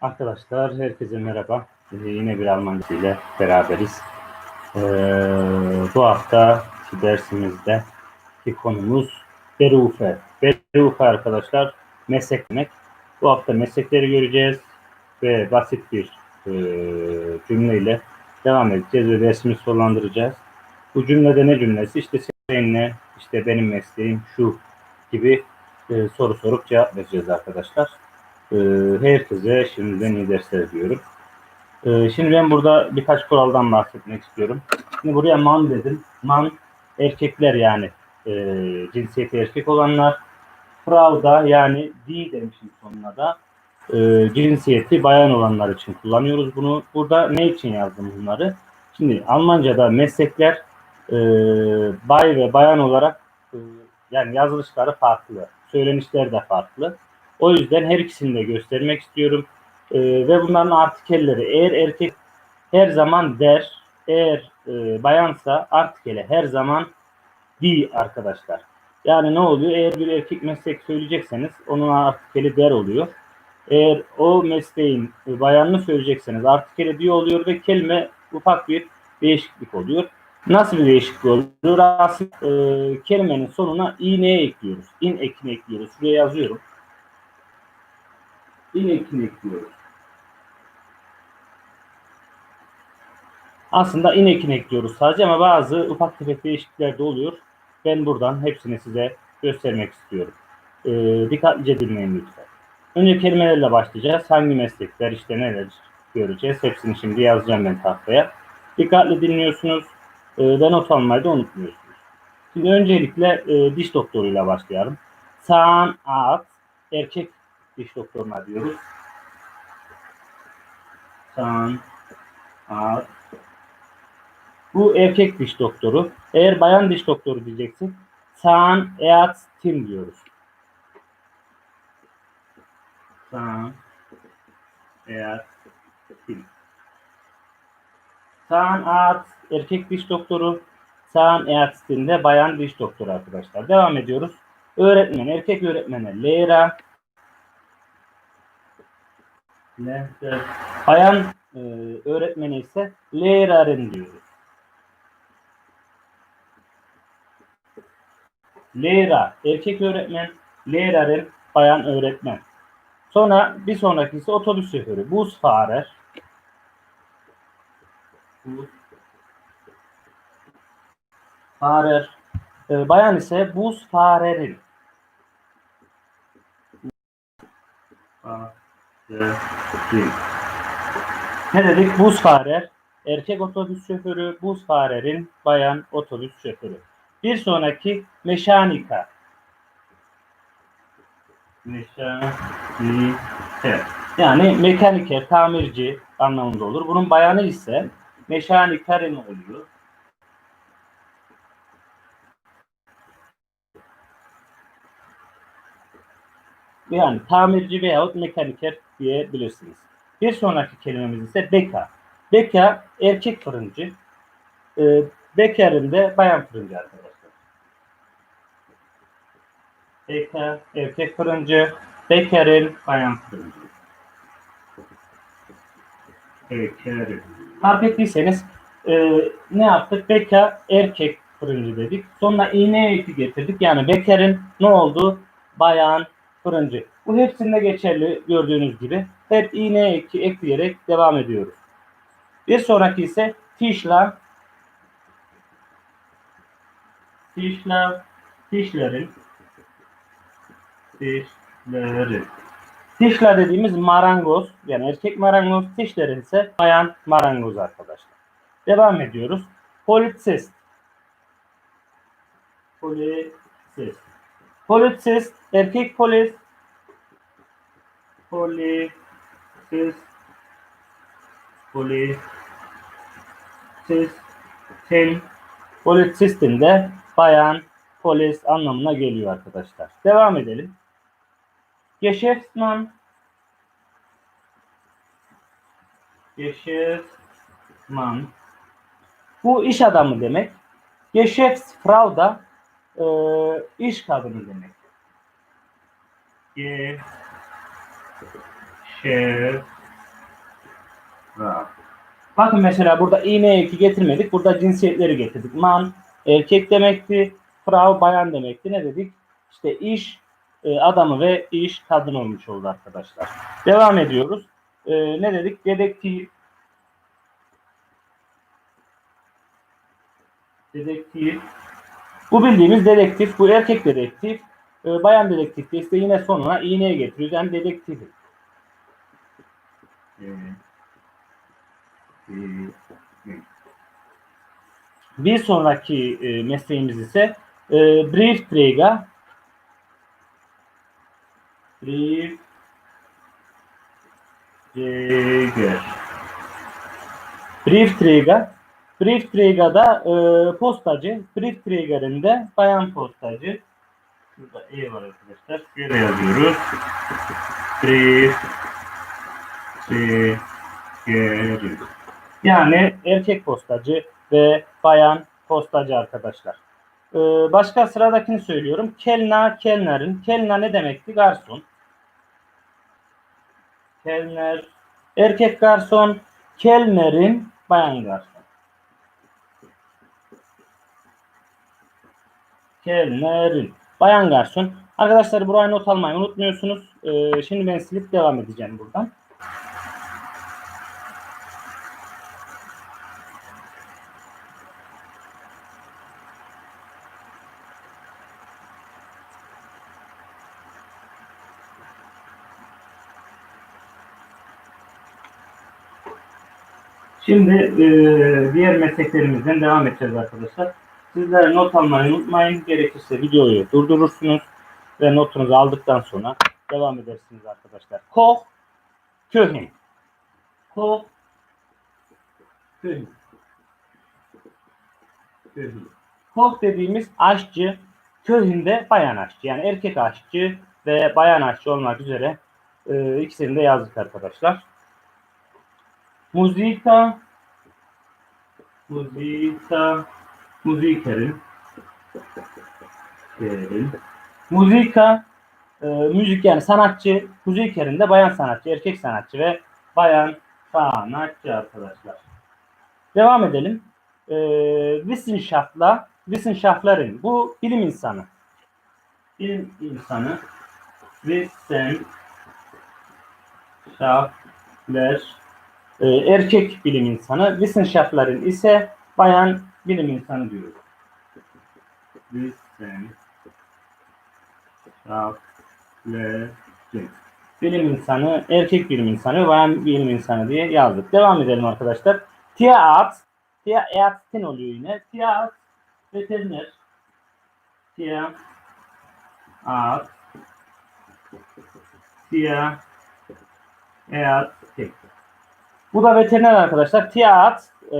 Arkadaşlar herkese merhaba. Ee, yine bir Almanca ile beraberiz. Ee, bu hafta dersimizde bir konumuz Berufe. Berufe arkadaşlar meslek demek. Bu hafta meslekleri göreceğiz ve basit bir e, cümleyle devam edeceğiz ve dersimizi sonlandıracağız. Bu cümlede ne cümlesi? İşte senin ne, işte benim mesleğim şu gibi e, soru sorup cevap vereceğiz arkadaşlar. Ee, herkese şimdiden iyi dersler diyorum. Ee, şimdi ben burada birkaç kuraldan bahsetmek istiyorum. Şimdi buraya man dedim. Man erkekler yani e, cinsiyeti erkek olanlar. Frau da yani di demişim sonuna da e, cinsiyeti bayan olanlar için kullanıyoruz bunu. Burada ne için yazdım bunları? Şimdi Almanca'da meslekler e, bay ve bayan olarak e, yani yazılışları farklı. Söylenişler de farklı. O yüzden her ikisini de göstermek istiyorum. Ee, ve bunların artikelleri eğer erkek her zaman der, eğer e, bayansa artikele her zaman di arkadaşlar. Yani ne oluyor? Eğer bir erkek meslek söyleyecekseniz onun artikeli der oluyor. Eğer o mesleğin e, bayanını söyleyecekseniz artikeli di oluyor ve kelime ufak bir değişiklik oluyor. Nasıl bir değişiklik oluyor? Aslında e, kelimenin sonuna iğneye ekliyoruz. İn ekini ekliyoruz. Şuraya yazıyorum in ekini ekliyoruz. Aslında in ekini ekliyoruz sadece ama bazı ufak tefek değişiklikler de oluyor. Ben buradan hepsini size göstermek istiyorum. Ee, dikkatlice dinleyin lütfen. Önce kelimelerle başlayacağız. Hangi meslekler işte neler göreceğiz. Hepsini şimdi yazacağım ben tahtaya. Dikkatli dinliyorsunuz e, ve not almayı da unutmuyorsunuz. Şimdi öncelikle e, diş doktoruyla başlayalım. Zahnarzt erkek diş doktoruna diyoruz. San, a. Bu erkek diş doktoru. Eğer bayan diş doktoru diyeceksin. San, Ärztin diyoruz. San, Ärztin. San, Arzt, erkek diş doktoru. San, Ärztin de bayan diş doktoru arkadaşlar. Devam ediyoruz. Öğretmen, erkek öğretmene. Lehrer. Bayan e, öğretmeni ise Lehrer'in diyoruz. Lehrer erkek öğretmen, Lehrer'in bayan öğretmen. Sonra bir sonraki ise otobüs şoförü. Busfahrer. Fahrer. E, bayan ise Busfahrer'in. Ne dedik? Busfahrer, erkek otobüs şoförü, Busfahrer'in bayan otobüs şoförü. Bir sonraki meşanika. Meşaniker. Yani mekaniker, tamirci anlamında olur. Bunun bayanı ise meşanikerin oluyor. Yani tamirci veyahut mekaniker diyebilirsiniz. Bir sonraki kelimemiz ise beka. Beka erkek fırıncı. E, bekarın de bayan fırıncı arkadaşlar. Beka erkek fırıncı. Bekarın bayan fırıncı. Bekarın. Fark ettiyseniz e, ne yaptık? Beka erkek fırıncı dedik. Sonra iğne eti getirdik. Yani bekarın ne oldu? Bayan fırıncı. Bu hepsinde geçerli gördüğünüz gibi. Hep iğne eki ekleyerek devam ediyoruz. Bir sonraki ise Tischler. Tischler. Tischlerin. Tischlerin. Tischler dediğimiz marangoz. Yani erkek marangoz. Tischlerin ise bayan marangoz arkadaşlar. Devam ediyoruz. Politsist. Politsist. Politsist. Erkek polis. Polis. Polis. Sistem. Politsistin de bayan polis anlamına geliyor arkadaşlar. Devam edelim. Geschäftsmann. Geschäftsmann. Bu iş adamı demek. Geschäftsfrau da e, iş kadını demek. Geschäftsmann. Frau. Bakın mesela burada eki getirmedik. Burada cinsiyetleri getirdik. Man erkek demekti. Frau bayan demekti. Ne dedik? İşte iş e, adamı ve iş kadın olmuş oldu arkadaşlar. Devam ediyoruz. E, ne dedik? Dedektif. Dedektif. Bu bildiğimiz dedektif. Bu erkek dedektif. E, bayan dedektif de işte yine sonuna iğneye getiriyoruz. Yani dedektif. Bir sonraki e, mesleğimiz ise e, Briefträger. Briefträger. Briefträger. Briefträger'da e, postacı. Briefträger'in de bayan postacı. Şurada E var arkadaşlar. Şöyle yazıyoruz. Briefträger. Yani erkek postacı ve bayan postacı arkadaşlar. Ee, başka sıradakini söylüyorum. Kelna, Kellner'in. Kelna ne demekti? Garson. Kellner, erkek garson. Kellner'in bayan garson. Kellner'in bayan garson. Arkadaşlar buraya not almayı unutmuyorsunuz. Ee, şimdi ben silip devam edeceğim buradan. Şimdi e, diğer mesleklerimizden devam edeceğiz arkadaşlar. Sizler not almayı unutmayın. Gerekirse videoyu durdurursunuz ve notunuzu aldıktan sonra devam edersiniz arkadaşlar. Koch, Köhn. Koch, Köhn. Köhn. Koch dediğimiz aşçı, Köhn bayan aşçı. Yani erkek aşçı ve bayan aşçı olmak üzere e, ikisini de yazdık arkadaşlar. Musika Musika Musikerin Kerin. Muzika e, müzik yani sanatçı Musikerin de bayan sanatçı, erkek sanatçı ve bayan sanatçı arkadaşlar. Devam edelim. E, Wissenschaftler, Wissenschaftlerin bu bilim insanı. Bilim insanı Wissenschaftler e, erkek bilim insanı, Wissenschaftlerin ise bayan bilim insanı diyoruz. Wissenschaftlerin bilim insanı, erkek bilim insanı, bayan bilim insanı diye yazdık. Devam edelim arkadaşlar. Tierarzt, Tierärztin oluyor yine. Tierarzt, veteriner. Tierarzt, Tierärztin. Bu da veteriner arkadaşlar. Tierarzt e,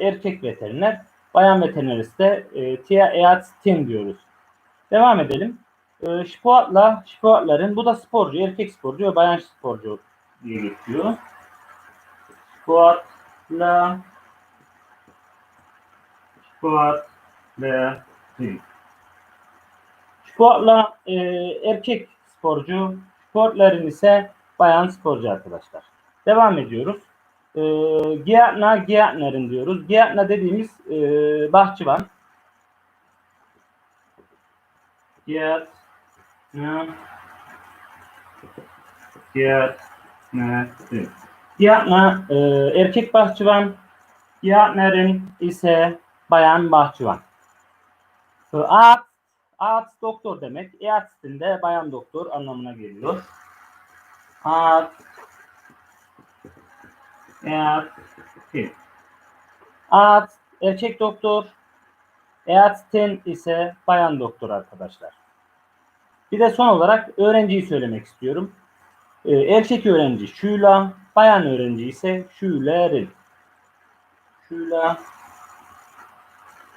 erkek veteriner. Bayan veteriner ise e, Tierärztin diyoruz. Devam edelim. E, Sportla, sportların bu da sporcu, erkek sporcu ve bayan sporcu diye geçiyor. Sportla Sportla Sportla e, erkek sporcu, sportların ise bayan sporcu arkadaşlar. Devam ediyoruz. E, Gärtner, Gärtner'in diyoruz. Gärtner dediğimiz e, bahçıvan. Gärtner Gärtner e, erkek bahçıvan. Gärtner'in ise bayan bahçıvan. E, Arzt, Arzt doktor demek. Ärztin de bayan doktor anlamına geliyor. Arzt Ärztin. Arzt erkek doktor. Ärztin ise bayan doktor arkadaşlar. Bir de son olarak öğrenciyi söylemek istiyorum. Ee, erkek öğrenci Schüler, bayan öğrenci ise Schülerin. Schüler,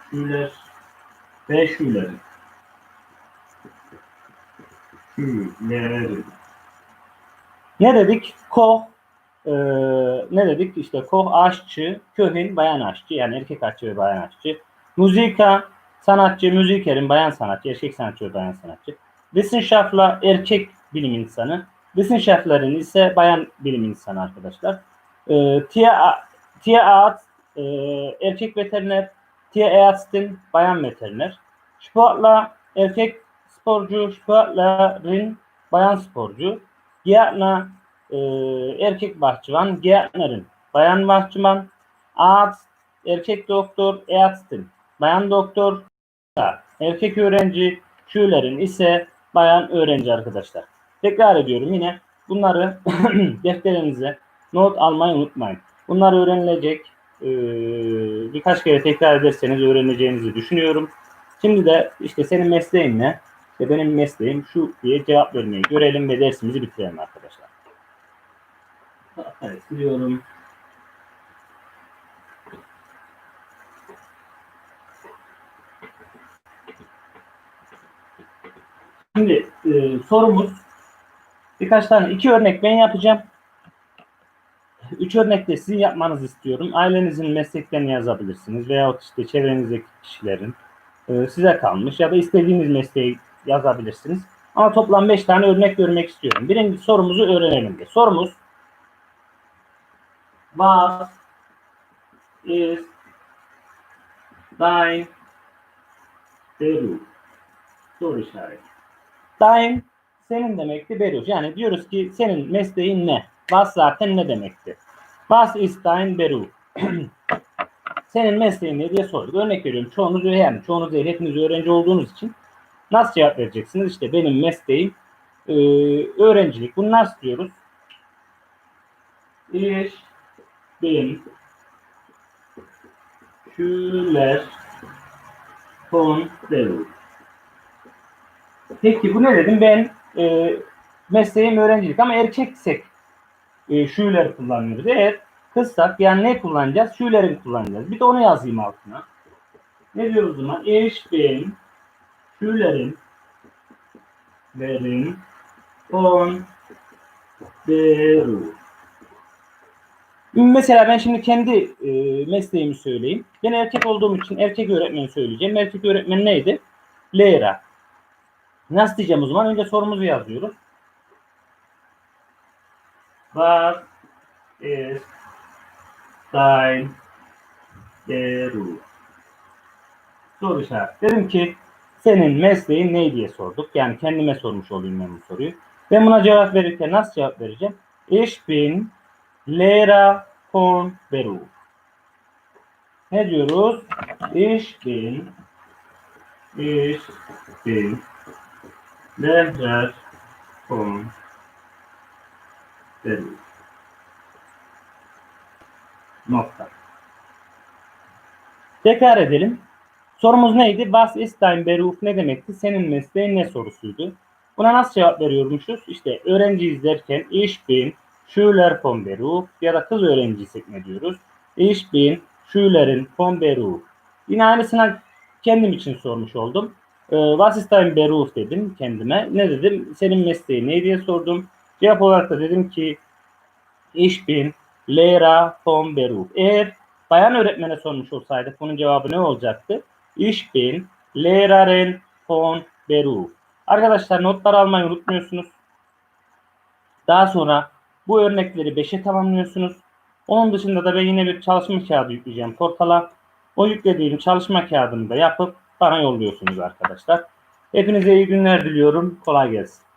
Schüler ve Schülerin. Schülerin. Ne dedik? Ko e, ne dedik? İşte koh aşçı, köhin bayan aşçı yani erkek aşçı ve bayan aşçı. Muzika sanatçı, müzikerin bayan sanatçı, erkek sanatçı ve bayan sanatçı. Wissenschaftler erkek bilim insanı. Wissenschaftlerin ise bayan bilim insanı arkadaşlar. Ee, Tia, Tierarzt, e, erkek veteriner, Tierärztin, bayan veteriner. Sportler, erkek sporcu, Sportlerin, bayan sporcu. Gärtner, e, erkek bahçıvan, Gärtnerin, bayan bahçıvan. Arzt, erkek doktor, Ärztin, bayan doktor. Erkek öğrenci, Schülerin ise bayan öğrenci arkadaşlar. Tekrar ediyorum yine bunları defterinize not almayı unutmayın. Bunlar öğrenilecek. Ee, birkaç kere tekrar ederseniz öğreneceğinizi düşünüyorum. Şimdi de işte senin mesleğin ne? İşte benim mesleğim şu diye cevap vermeyi görelim ve dersimizi bitirelim arkadaşlar. Evet, biliyorum. Şimdi e, sorumuz birkaç tane iki örnek ben yapacağım. Üç örnekte sizin yapmanızı istiyorum. Ailenizin mesleklerini yazabilirsiniz veyahut işte çevrenizdeki kişilerin e, size kalmış ya da istediğiniz mesleği yazabilirsiniz. Ama toplam beş tane örnek görmek istiyorum. Birinci sorumuzu öğrenelim de. Sorumuz Was ist dein Beruf? Soru işareti. Dein senin demekti Beruf. Yani diyoruz ki senin mesleğin ne? Was zaten ne demekti? Was ist dein Beruf? senin mesleğin ne diye sorduk. Örnek veriyorum. Çoğunuz yani çoğunuz değil hepiniz öğrenci olduğunuz için nasıl cevap vereceksiniz? İşte benim mesleğim e, öğrencilik. Bunu nasıl diyoruz? Ich Schüler von Beruf. Peki bu ne dedim? Ben e, mesleğim öğrencilik ama erkeksek e, Schüler kullanıyoruz. Eğer kızsak yani ne kullanacağız? Schüler'in kullanacağız. Bir de onu yazayım altına. Ne diyoruz o zaman? Ich bin Schülerin Verin von Beruf. Mesela ben şimdi kendi e, mesleğimi söyleyeyim. Ben erkek olduğum için erkek öğretmeni söyleyeceğim. Erkek öğretmen neydi? Lehrer. Nasıl diyeceğim o zaman? Önce sorumuzu yazıyoruz. Was ist dein Beruf? Soru işareti. Dedim ki senin mesleğin ne diye sorduk. Yani kendime sormuş olayım ben bu soruyu. Ben buna cevap verirken nasıl cevap vereceğim? Ich bin Lehrer von Beruf. Ne diyoruz? Ich bin Ich bin Lehrer von Beruf. Nokta. Tekrar edelim. Sorumuz neydi? Was ist dein Beruf ne demekti? Senin mesleğin ne sorusuydu. Buna nasıl cevap veriyormuşuz? İşte öğrenci izlerken ich bin Schüler von Beruf ya da kız öğrenciysek ne diyoruz? Ich bin Schülerin von Beruf. Yine aynısına kendim için sormuş oldum. Ee, Was ist dein Beruf dedim kendime. Ne dedim? Senin mesleğin ne diye sordum. Cevap olarak da dedim ki Ich bin Lehrer von Beruf. Eğer bayan öğretmene sormuş olsaydık bunun cevabı ne olacaktı? Ich bin Lehrerin von Beruf. Arkadaşlar notlar almayı unutmuyorsunuz. Daha sonra bu örnekleri 5'e tamamlıyorsunuz. Onun dışında da ben yine bir çalışma kağıdı yükleyeceğim portala. O yüklediğim çalışma kağıdını da yapıp bana yolluyorsunuz arkadaşlar. Hepinize iyi günler diliyorum. Kolay gelsin.